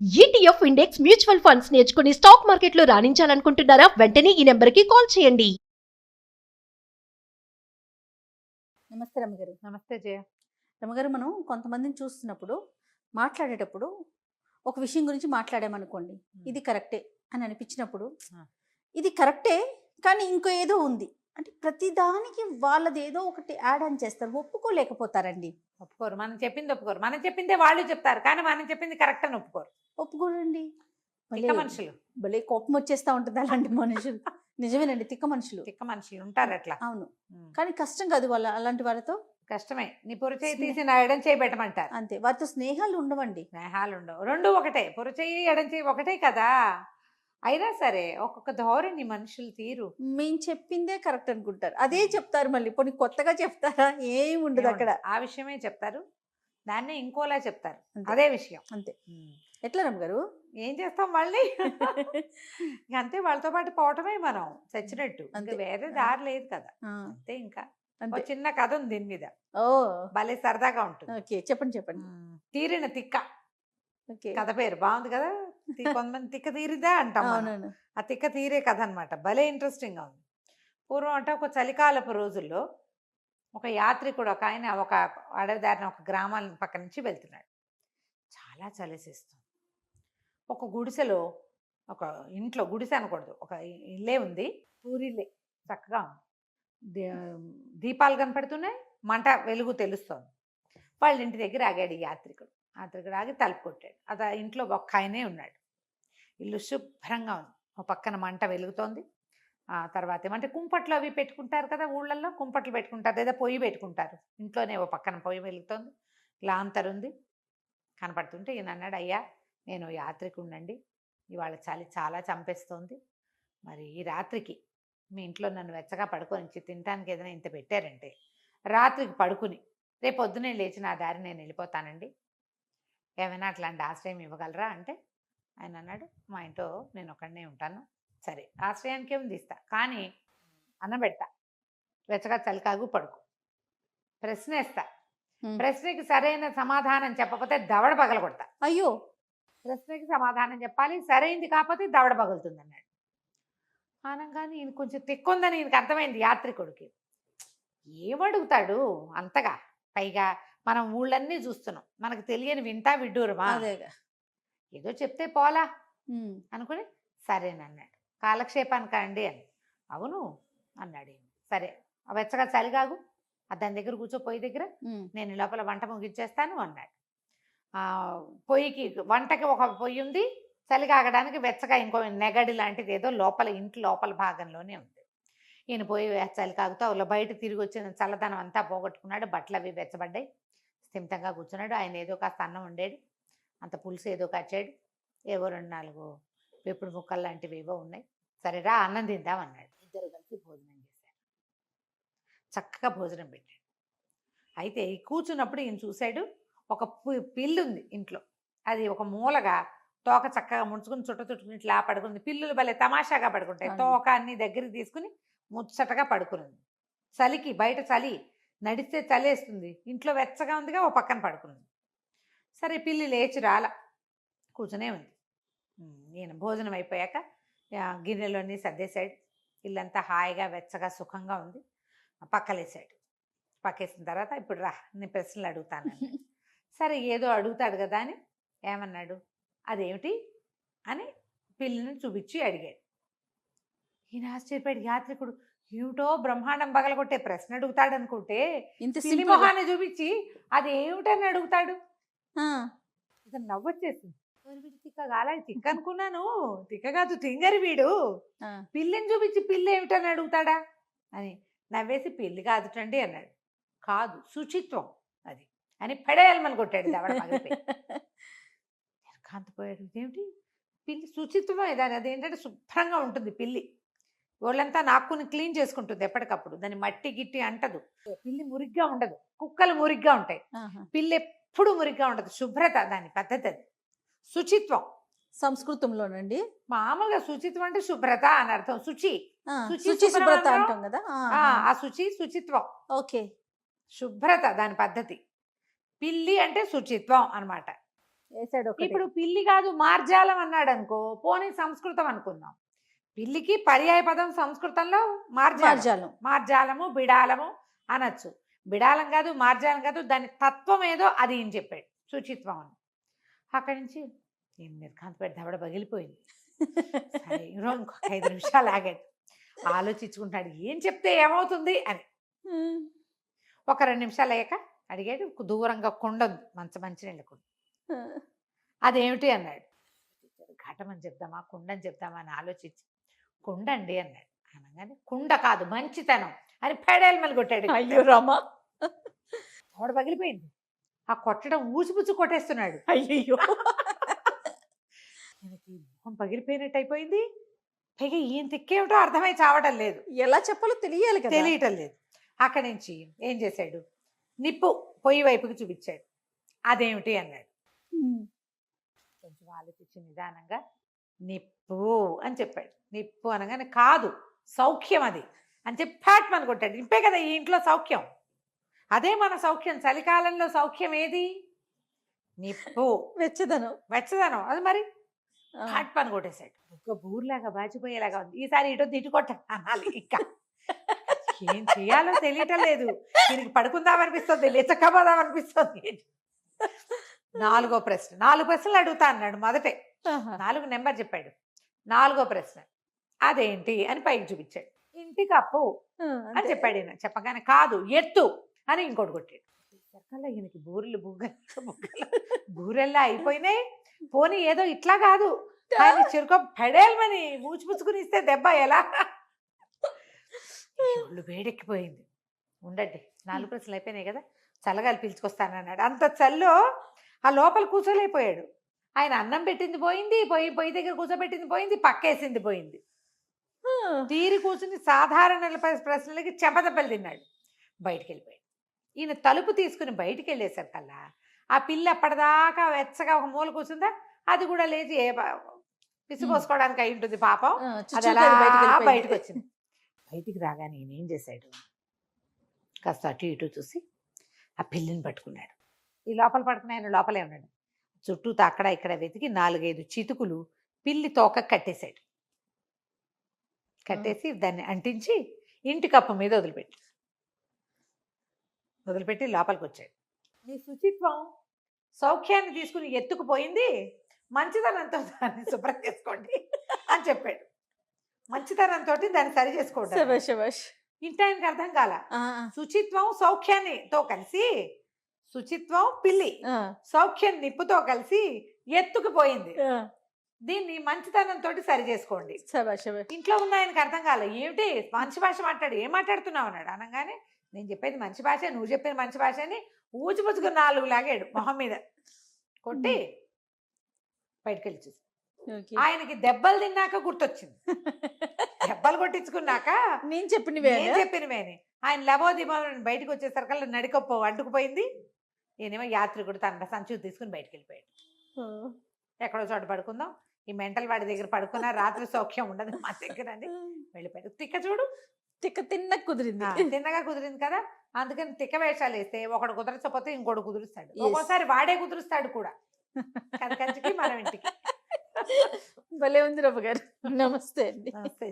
ETF index mutual funds నేర్చుకుని stock మార్కెట్లో రాణించాలనుకుంటున్నారా? వెంటనే ఈ నెంబర్కి కాల్ చేయండి. నమస్తే రమ్మగారు. నమస్తే జయ. రమ్మగారు మనం కొంతమందిని చూస్తున్నప్పుడు మాట్లాడేటప్పుడు ఒక విషయం గురించి మాట్లాడామనుకోండి. ఇది కరెక్టే అని అనిపించినప్పుడు. ఇది కరెక్టే కానీ ఇంకో ఏదో ఉంది. అంటే ప్రతిదానికి వాళ్ళది ఏదో ఒకటి యాడ్ ఆన్ చేస్తారు ఒప్పుకోలేకపోతారండి. ఒప్పుకోరు. మనం చెప్పింది ఒప్పుకోరు. మనం చెప్పిందే వాళ్ళు చెప్తారు కానీ మనం చెప్పింది కరెక్ట్ అని ఒప్పుకోరు. ఒప్పుకోరండి. తిక్క మనుషులు. భలే కోపం వచ్చేస్తా ఉంటుంది అలాంటి మనుషులు. నిజమేనండి తిక్క మనుషులు. తిక్క మనుషులు ఉంటారు అట్లా. అవును. కానీ కష్టం కాదు వాళ్ళ అలాంటి వారితో కష్టమే. నీ పొరచేయి తీసి నా ఎడం చేయి పెట్టమంటారు. అంతే. వారితో స్నేహాలు ఉండవండి. స్నేహాలు ఉండవు. రెండు ఒకటే. పొరచేయి ఎడం చేయి ఒకటే కదా. అయినా సరే ఒక్కొక్క ధోరణి మనుషులు తీరు. మేము చెప్పిందే కరెక్ట్ అనుకుంటారు. అదే చెప్తారు మళ్ళీ. పోనీ కొత్తగా చెప్తారా? ఏం ఉండదు అక్కడ. ఆ విషయమే చెప్తారు. దాన్నే ఇంకోలా చెప్తారు. అదే విషయం. అంతే. ఎట్లా రమ్మ గారు ఏం చేస్తాం మళ్ళీ? అంతే వాళ్ళతో పాటు పోవటమే మనం చచ్చినట్టు. ఇంకా అంతే. వేరే దారి లేదు కదా. అంతే ఇంకా. చిన్న కథ ఉంది దీని మీద. ఓ. భలే సరదాగా ఉంటుంది. ఓకే. చెప్పండి చెప్పండి. తీరిన తిక్క. కథ పేరు బాగుంది కదా? కొంతమంది తిక్క తీరిదా అంటాం మనం. ఆ తిక్క తీరే కథ అనమాట భలే ఇంట్రెస్టింగ్గా ఉంది. పూర్వం అంటే ఒక చలికాలపు రోజుల్లో ఒక యాత్రికుడు ఒక ఆయన ఒక అడవి దారిన ఒక గ్రామాల పక్క నుంచి వెళ్తున్నాడు. చాలా చలిసిస్తుంది ఒక గుడిసెలో ఒక ఇంట్లో గుడిసె అనకూడదు. ఒక ఇ- ఇల్లే ఉంది. పూరిల్లే చక్కగా ఉంది. దీ- దీపాలు కనపడుతున్నాయి. మంట వెలుగు తెలుస్తోంది. వాళ్ళ ఇంటి దగ్గర ఆగాడు ఈ యాత్రికుడు. యాత్రికుడు రాగి తలుపు కొట్టాడు. అత ఇంట్లో ఒక్క ఆయనే ఉన్నాడు. ఇల్లు శుభ్రంగా ఉంది. ఒక పక్కన మంట వెలుగుతోంది. ఆ తర్వాత ఏమంటే కుంపట్లు అవి పెట్టుకుంటారు కదా ఊళ్ళల్లో కుంపట్లు పెట్టుకుంటారు. లేదా పొయ్యి పెట్టుకుంటారు. ఇంట్లోనే ఓ పక్కన పొయ్యి వెలుగుతోంది. లాంతర్ ఉంది. కనపడుతుంటే ఈయన అన్నాడు అయ్యా నేను యాత్రికుండండి ఇవాళ చలి చాలా చంపేస్తోంది. మరి ఈ రాత్రికి మీ ఇంట్లో నన్ను వెచ్చగా పడుకొని తినడానికి ఏదైనా ఇంత పెట్టారంటే రాత్రికి పడుకుని రేపు పొద్దునే లేచి నా దారి నేను వెళ్ళిపోతానండి. ఏమైనా అట్లాంటి ఆశ్రయం ఇవ్వగలరా? అంటే ఆయన అన్నాడు మా ఇంట్లో నేను ఒక్కడనే ఉంటాను. సరే ఆశ్రయానికి ఏమి తీస్తా కానీ అన్నం పెడతా. వెచ్చగా చలికాగు పడుకో. ప్రశ్న వేస్తా. ఉమ్. ప్రశ్నకి సరైన సమాధానం చెప్పకపోతే దవడ పగల కొడతా. అయ్యో! ప్రశ్నకి సమాధానం చెప్పాలి. సరైంది కాకపోతే దవడ పగులుతుంది అన్నాడు అనగానే ఈయన కొంచెం తిక్కుందని ఈయనకి అర్థమైంది యాత్రికుడికి. ఏమడుగుతాడు అంతగా? పైగా మనం ఊళ్ళన్నీ చూస్తున్నాం మనకు తెలియని వింటా విడ్డూరమా? ఏదో చెప్తే పోలా. అనుకుని సరేనన్నాడు కాలక్షేపానికి అండి అని. అవును అన్నాడు. సరే ఆ వెచ్చగా చలిగాగు ఆ దాని దగ్గర కూర్చో పొయ్యి దగ్గర నేను లోపల వంట ముగించేస్తాను అన్నాడు. ఆ, పొయ్యికి వంటకి ఒక పొయ్యి ఉంది చలి కాగడానికి వెచ్చగా ఇంకో నెగడి లాంటిది ఏదో లోపల ఇంటి లోపల భాగంలోనే ఉంది. ఈయన పోయి చలి కాగుతూ అలా బయట తిరిగి వచ్చిన చల్లదనం అంతా పోగొట్టుకున్నాడు. బట్టలు అవి వెచ్చబడ్డాయి. స్థిమితంగా కూర్చున్నాడు. ఆయన ఏదో కాస్త అన్నం వండాడు. అంత పులుసు ఏదో కచ్చాడు ఏవో రెండు నాలుగు పెప్పుడు ముక్కలు లాంటివి ఏవో ఉన్నాయి. సరేరా అన్నం తిందాం అన్నాడు. ఇద్దరు కలిసి భోజనం చేశారు. చక్కగా భోజనం పెట్టాడు. అయితే కూర్చున్నప్పుడు ఈయన చూశాడు ఒక పిల్లి ఉంది ఇంట్లో. అది ఒక మూలగా తోక చక్కగా ముడుచుకుని చుట్ట చుట్టుకుని ఇట్లా పడుకుంది. పిల్లులు భలే తమాషాగా పడుకుంటాయి. తోక అన్ని దగ్గరికి తీసుకుని ముచ్చటగా పడుకునింది చలికి బయట చలి నడిస్తే చలేస్తుంది ఇంట్లో వెచ్చగా ఉందిగా ఓ పక్కన పడుకున్నది. సరే పిల్లి లేచి రాల. కూర్చునే ఉంది. ఈయన భోజనం అయిపోయాక గిన్నెలోని సర్దేశాడు. ఇల్లంతా హాయిగా వెచ్చగా సుఖంగా ఉంది. పక్కలేసాడు పక్కేసిన తర్వాత ఇప్పుడు రా నేను ప్రశ్నలు అడుగుతాను. సరే ఏదో అడుగుతాడు కదా అని ఏమన్నాడు? అదేమిటి? అని పిల్లిని చూపించి అడిగాడు. ఈయన ఆశ్చర్యపోయాడు యాత్రికుడు ఏమిటో బ్రహ్మాండం పగలగొట్టే ప్రశ్న అడుగుతాడు అనుకుంటే ఇంత పిల్లి సింపుల్ మొహాన్ని చూపించి అది ఏమిటని అడుగుతాడు? ఇతను నవ్వొచ్చేసింది. "ఓరి వీడు తిక్క కాల తిక్క అనుకున్నాను తిక్క కాదు తింగరి వీడు. పిల్లిని చూపించి పిల్లి ఏమిటని అడుగుతాడా? అని నవ్వేసి పిల్లి కాదుటండి అన్నాడు. కాదు శుచిత్వం అది అని పడేయాలమని కొట్టాడు దవడ కాంతిపోయాడు ఇదేమిటి? పిల్లి శుచిత్వం దాని అదేంటంటే శుభ్రంగా ఉంటుంది పిల్లి. ఒళ్ళంతా నాక్కుని క్లీన్ చేసుకుంటుంది ఎప్పటికప్పుడు. దాని మట్టి గిట్టి అంటదు. పిల్లి మురిగ్గా ఉండదు. కుక్కలు మురిగ్గా ఉంటాయి. పిల్లి ఎప్పుడు మురిగ్గా ఉండదు. శుభ్రత దాని పద్ధతి అది. శుచిత్వం. సంస్కృతంలోనండి. మామూలుగా శుచిత్వం అంటే శుభ్రత అని అర్థం. శుచి. శుచి శుభ్రత అంటాం కదా? ఆ, శుచి శుచిత్వం. ఓకే. శుభ్రత దాని పద్ధతి. పిల్లి అంటే శుచిత్వం ఒకటి. ఇప్పుడు పిల్లి కాదు మార్జాలం అన్నాడు అనుకో పోనీ సంస్కృతం అనుకుందాం. పిల్లికి పర్యాయ పదం సంస్కృతంలో మార్జాలం. మార్జాలం. మార్జాలము బిడాలము అనొచ్చు. బిడాలం కాదు మార్జాలం కాదు దాని తత్వం ఏదో అది ఈయన చెప్పాడు. శుచిత్వం అని. అక్కడి నుంచి నేను నిర్కాంతపేట దవడ పగిలిపోయింది. ఇంకొక ఐదు నిమిషాలు ఆగాడు. ఆలోచించుకుంటాడు ఏం చెప్తే ఏమవుతుంది? అని. ఒక రెండు నిమిషాలు అయ్యాక అడిగాడు దూరంగా కుండ ఉంది మంచి మంచినీళ్ళ కుండ. అదేమిటి? అన్నాడు. ఘటమని చెప్దామా? కుండని చెప్దామా? అని ఆలోచించి కుండ అండి అన్నాడు. అనగానే కుండ కాదు మంచితనం. అని పెడేలు కొట్టాడు అయ్యో రామా. తోడ పగిలిపోయింది. ఆ కొట్టడం ఊసిపుచ్చి కొట్టేస్తున్నాడు. అయ్యో ఈయనకి మొహం పగిలిపోయినట్టు అయిపోయింది. పైగా ఈయన తిక్కేమిటో అర్థమై చావటం లేదు. ఎలా చెప్పాలో తెలియాలి కదా. తెలియటం లేదు. అక్కడి నుంచి ఏం చేశాడు? నిప్పు పొయ్యి వైపుకి చూపించాడు. అదేమిటి అన్నాడు. కొంచెం ఆలోచించి నిదానంగా నిప్పు అని చెప్పాడు. నిప్పు అనగానే కాదు సౌఖ్యం అది అని చెప్పి ఫ్యాట్ మన కొట్టాడు. నిప్పే కదా ఈ ఇంట్లో సౌఖ్యం. అదే మన సౌఖ్యం. చలికాలంలో సౌఖ్యం ఏది? నిప్పు. వెచ్చదనం. వెచ్చదనం. అది మరి. ఫ్యాట్ పని కొట్టేశాడు. ఒక బూర్లాగా బాచిపోయేలాగా ఉంది. ఈసారి ఇటు ఇటు కొట్ట అనాలి ఇంకా. ఏం చేయాలో తెలియటం లేదు. దీనికి పడుకుందామనిపిస్తుంది లేచకపోదామనిపిస్తుంది. నాలుగో ప్రశ్న. నాలుగు ప్రశ్నలు అడుగుతా అన్నాడు మొదటే. నాలుగు నెంబర్ చెప్పాడు. నాలుగో ప్రశ్న. అదేంటి? అని పైకి చూపించాడు. ఇంటికి అప్పు అని. చెప్పాడు ఈయన. చెప్పగానే కాదు ఎత్తు. అని ఇంకోటి కొట్టాడు. ఈయనకి బూరెలు బుగ్గలు బుగ్గలు బూరెల్లా అయిపోయినాయి. పోనీ ఏదో ఇట్లా కాదు. ఆయన చిరుక పెడేల్మని మూచిపుచ్చుకుని ఇస్తే దెబ్బ ఎలా? ఒళ్ళు వేడెక్కిపోయింది. ఉండండి నాలుగు ప్రశ్నలు అయిపోయినాయి కదా. చల్లగాలి పీల్చుకొస్తానన్నాడు. అంత చల్లో ఆ లోపల కూర్చోలేకపోయాడు. ఆయన అన్నం పెట్టింది పోయింది పొయ్యి పొయ్యి దగ్గర కూర్చోబెట్టింది పోయింది పక్కేసింది పోయింది. తీరి కూర్చుని సాధారణ ప్ర- ప్రశ్నలకి చెంపదెబ్బలు తిన్నాడు. బయటికి వెళ్ళిపోయాడు ఈయన తలుపు తీసుకుని బయటికి వెళ్ళేసరికల్లా ఆ పిల్ల అప్పటిదాకా వెచ్చగా ఒక మూల కూర్చుందా? అది కూడా లేచి ఏ పిసిపోసుకోవడానికి అయి ఉంటుంది పాపం. బయటికి వచ్చింది బయటికి రాగానే ఈయన ఏం చేశాడు? కాస్త అటు ఇటు చూసి ఆ పిల్లిని పట్టుకున్నాడు. ఈ లోపల పడుకున్న ఆయన లోపలే ఉన్నాడు. చుట్టూ అక్కడ ఇక్కడ వెతికి నాలుగైదు చితుకులు పిల్లి తోక కట్టేశాడు. కట్టేసి దాన్ని అంటించి ఇంటి కప్పు మీద వదిలిపెట్టి వదిలిపెట్టి లోపలికి వచ్చాడు నీ శుచిత్వం సౌఖ్యాన్ని తీసుకుని ఎత్తుకుపోయింది మంచితనంతో దాన్ని శుభ్రం చేసుకోండి అని చెప్పాడు. మంచితనంతో దాన్ని సరి చేసుకోండి ఇంటి ఆయనకి అర్థం కాల. శుచిత్వం సౌఖ్యాన్ని తో కలిసి శుచిత్వం పిల్లి. సౌఖ్యం నిప్పుతో కలిసి ఎత్తుకుపోయింది. దీన్ని మంచితనంతో సరి చేసుకోండి. ఇంట్లో ఉన్న ఆయనకి అర్థం కాలే. ఏమిటి? మంచి భాష మాట్లాడు. ఏం మాట్లాడుతున్నావు అన్నాడు. అనగానే నేను చెప్పేది మంచి భాష నువ్వు చెప్పేది మంచి భాష అని ఊచిపుచ్చుకుని నాలుగు లాగాడు మొహం మీద. కొట్టి బయటకు వెళ్ళి చూసి. ఆయనకి దెబ్బలు తిన్నాక గుర్తొచ్చింది. దెబ్బలు కొట్టించుకున్నాక నేను చెప్పినవే నేను చెప్పినవేని ఆయన లవోదిమని బయటకు వచ్చేసరికల్లా నడికొప్ప అంటుకుపోయింది ఈయనేమో యాత్రికుడు తన సంచు తీసుకుని బయటకు వెళ్ళిపోయాడు ఎక్కడో చోట పడుకుందాం ఈ మెంటల్ వాడి దగ్గర పడుకున్నా రాత్రి సౌఖ్యం ఉండదు మా దగ్గర అని వెళ్ళిపోయాడు. తిక్క చూడు. తిక్క తిన్న కుదిరింది. తిన్నగా కుదిరింది కదా అందుకని తిక్క వేషాలు వేస్తే ఒకడు కుదరచకపోతే ఇంకోటి కుదురుస్తాడు. ఒక్కోసారి వాడే కుదురుస్తాడు కూడా. కథ కంచికి మనం ఇంటికి. భలే ఉంది రవ్వ గారు. నమస్తే అండి. నమస్తే